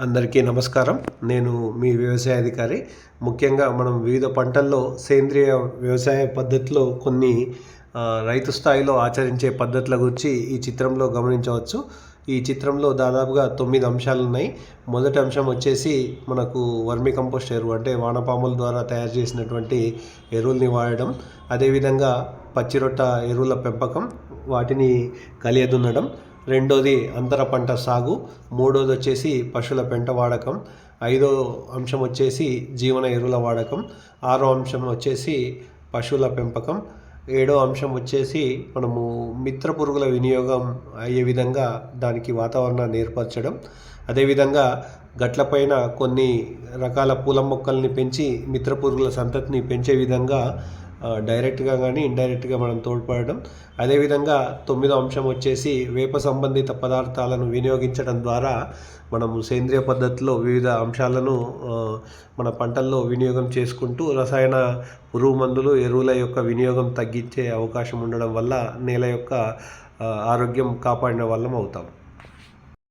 అందరికీ నమస్కారం. నేను మీ వ్యవసాయ అధికారి. ముఖ్యంగా మనం వివిధ పంటల్లో సేంద్రియ వ్యవసాయ పద్ధతిలో కొన్ని రైతు స్థాయిలో ఆచరించే పద్ధతుల గురించి ఈ చిత్రంలో గమనించవచ్చు. ఈ చిత్రంలో దాదాపుగా తొమ్మిది అంశాలు ఉన్నాయి. మొదటి అంశం వచ్చేసి మనకు వర్మి కంపోస్ట్ ఎరువు అంటే వానపాముల ద్వారా తయారు చేసినటువంటి ఎరువుల్ని వాడడం అదేవిధంగా పచ్చిరొట్ట ఎరువుల పెంపకం వాటిని కలియదున్నడం రెండోది అంతర పంట సాగు మూడోది వచ్చేసి పశువుల పెంట వాడకం ఐదో అంశం వచ్చేసి జీవన ఎరువుల వాడకం ఆరో అంశం వచ్చేసి పశువుల పెంపకం ఏడో అంశం వచ్చేసి మనము మిత్ర పురుగుల వినియోగం అయ్యే విధంగా దానికి వాతావరణాన్ని ఏర్పరచడం. అదేవిధంగా గట్లపైన కొన్ని రకాల పూల మొక్కల్ని పెంచి మిత్ర పురుగుల సంతతిని పెంచే విధంగా డైరెక్ట్గా కానీ ఇండైరెక్ట్గా మనం తోడ్పడడం. అదేవిధంగా తొమ్మిదో అంశం వచ్చేసి వేప సంబంధిత పదార్థాలను వినియోగించడం ద్వారా మనము సేంద్రియ పద్ధతిలో వివిధ అంశాలను మన పంటల్లో వినియోగం చేసుకుంటూ రసాయన పురుగు మందులు ఎరువుల యొక్క వినియోగం తగ్గించే అవకాశం ఉండడం వల్ల నేల యొక్క ఆరోగ్యం కాపాడిన వాళ్ళం అవుతాం.